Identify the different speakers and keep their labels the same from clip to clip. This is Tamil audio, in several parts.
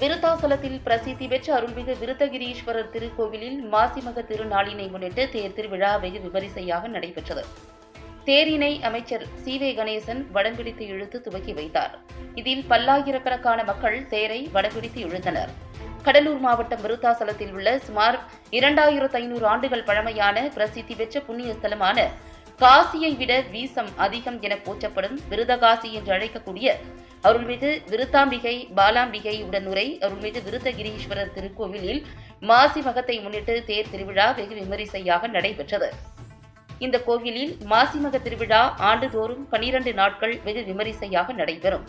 Speaker 1: விருத்தாசலத்தில் பிரசித்தி பெற்ற அருள்மிகு விருத்தகிரீஸ்வரர் திருக்கோவிலில் மாசிமக திருநாளினை முன்னிட்டு தேர் திருவிழா வெகு விமரிசையாக நடைபெற்றது. தேரினை அமைச்சர் சி வே கணேசன் வடம்பிடித்து இழுத்து துவக்கி வைத்தார். இதில் பல்லாயிரக்கணக்கான மக்கள் தேரை வடம்பிடித்து இழுத்தனர். கடலூர் மாவட்டம் விருத்தாசலத்தில் உள்ள சுமார் இரண்டாயிரத்து ஐநூறு ஆண்டுகள் பழமையான பிரசித்தி பெற்ற புண்ணிய ஸ்தலமான காசியை விட வீசம் அதிகம் என போற்றப்படும் விருதகாசி என்று அழைக்கக்கூடிய அருள்மிகு விருத்தாம்பிகை பாலாம்பிகை உடனுரை அருள்மிகு விருத்தகிரீஸ்வரர் திருக்கோவிலில் மாசி மகத்தை முன்னிட்டு தேர் திருவிழா வெகு விமரிசையாக நடைபெற்றது. இந்த கோவிலில் மாசிமக திருவிழா ஆண்டுதோறும் பனிரண்டு நாட்கள் வெகு விமரிசையாக நடைபெறும்.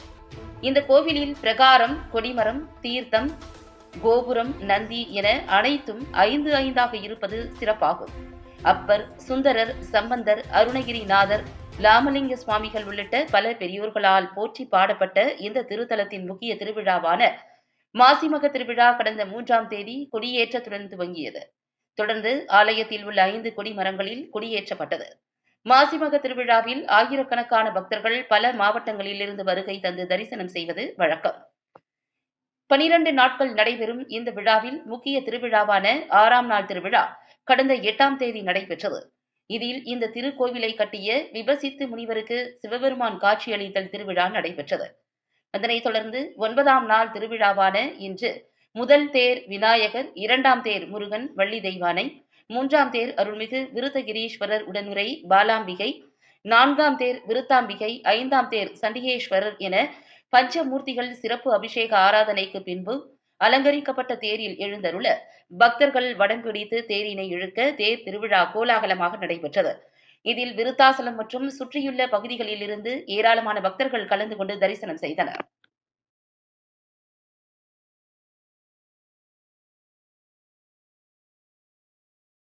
Speaker 1: இந்த கோவிலில் பிரகாரம் கொடிமரம் தீர்த்தம் கோபுரம் நந்தி என அனைத்தும் ஐந்து ஐந்தாக இருப்பது சிறப்பாகும். அப்பர் சுந்தரர் சம்பந்தர் அருணகிரிநாதர் லாமலிங்க சுவாமிகள் உள்ளிட்ட பல பெரியோர்களால் போற்றி பாடப்பட்ட இந்த திருத்தலத்தின் முக்கிய திருவிழாவான மாசிமக திருவிழா கடந்த மூன்றாம் தேதி கொடியேற்றத்துடன் துவங்கியது. தொடர்ந்து ஆலயத்தில் உள்ள ஐந்து கொடி மரங்களில் கொடியேற்றப்பட்டது. மாசிமக திருவிழாவில் ஆயிரக்கணக்கான பக்தர்கள் பல மாவட்டங்களில் இருந்து வருகை தந்து தரிசனம் செய்வது வழக்கம். பனிரண்டு நாட்கள் நடைபெறும் இந்த விழாவில் முக்கிய திருவிழாவான ஆறாம் நாள் திருவிழா கடந்த எட்டாம் தேதி நடைபெற்றது. இதில் இந்த திருக்கோவிலை கட்டிய விபசித்து முனிவருக்கு சிவபெருமான் காட்சியளித்தல் திருவிழா நடைபெற்றது. அதனைத் தொடர்ந்து ஒன்பதாம் நாள் திருவிழாவான இன்று முதல் தேர் விநாயகர் இரண்டாம் தேர் முருகன் வள்ளி தெய்வானை மூன்றாம் தேர் அருள்மிகு விருத்தகிரீஸ்வரர் உடனுரை பாலாம்பிகை நான்காம் தேர் விருத்தாம்பிகை ஐந்தாம் தேர் சண்டிகேஸ்வரர் என பஞ்சமூர்த்திகள் சிறப்பு அபிஷேக ஆராதனைக்கு பின்பு அலங்கரிக்கப்பட்ட தேரில் எழுந்தருள பக்தர்கள் வடம்பிடித்து தேரினை இழுக்க தேர் திருவிழா கோலாகலமாக நடைபெற்றது. இதில் விருத்தாசலம் மற்றும் சுற்றியுள்ள பகுதிகளில் இருந்து ஏராளமான பக்தர்கள் கலந்து கொண்டு தரிசனம் செய்தனர்.